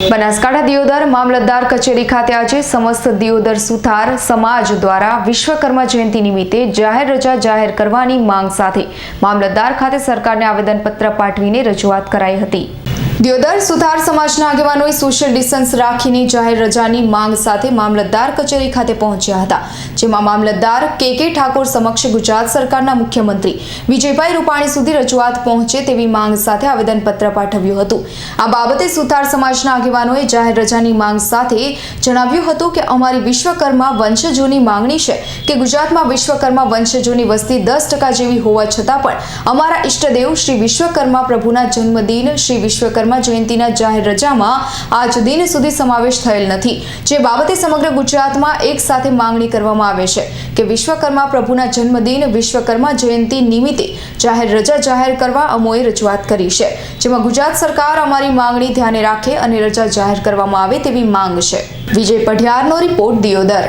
બનાસકાંઠા દિયોદર મામલતદાર કચેરી ખાતે આજે સમસ્ત દિયોદર સુથાર સમાજ દ્વારા વિશ્વકર્મા જયંતિ નિમિત્તે જાહેર રજા જાહેર કરવાની માંગ સાથે મામલતદાર ખાતે સરકારને આવેદનપત્ર પાઠવીને રજૂઆત કરાઈ હતી. દિયોદર સુથાર સમાજના આગેવાનોએ સોશિયલ ડિસ્ટન્સ રાખીને જાહેર રજાની માંગ સાથે મામલતદાર કચેરી ખાતે પહોંચ્યા હતા, જેમાં મામલતદાર કે કે ઠાકોર સમક્ષ ગુજરાત સરકારના મુખ્યમંત્રી વિજયભાઈ રૂપાણી સુધી રજૂઆત પહોંચે તેવી માંગ સાથે આવેદનપત્ર પાઠવ્યું હતું. આ બાબતે સુથાર સમાજના આગેવાનોએ જાહેર રજાની માંગ સાથે જણાવ્યું હતું કે અમારી વિશ્વકર્મા વંશજોની માંગણી છે કે ગુજરાતમાં વિશ્વકર્મા વંશજોની વસ્તી દસ ટકા જેવી હોવા છતાં પણ અમારા ઈષ્ટદેવ શ્રી વિશ્વકર્મા પ્રભુના જન્મદિન શ્રી વિશ્વકર્મા જયંતિના જાહેર રજામાં આજ દિન સુધી સમાવેશ થયેલ નથી. જે બાબતે સમગ્ર ગુજરાતમાં એક સાથે માંગણી કરવામાં આવે છે કે વિશ્વકર્મા પ્રભુના જન્મદિન વિશ્વકર્મા જયંતિ નિમિત્તે જાહેર રજા જાહેર કરવા અમોએ રજૂઆત કરી છે. જેમાં ગુજરાત સરકાર અમારી માંગણી ધ્યાને રાખે અને રજા જાહેર કરવામાં આવે તેવી માંગ છે. વિજય પઢિયારનો રિપોર્ટ દિયોદર.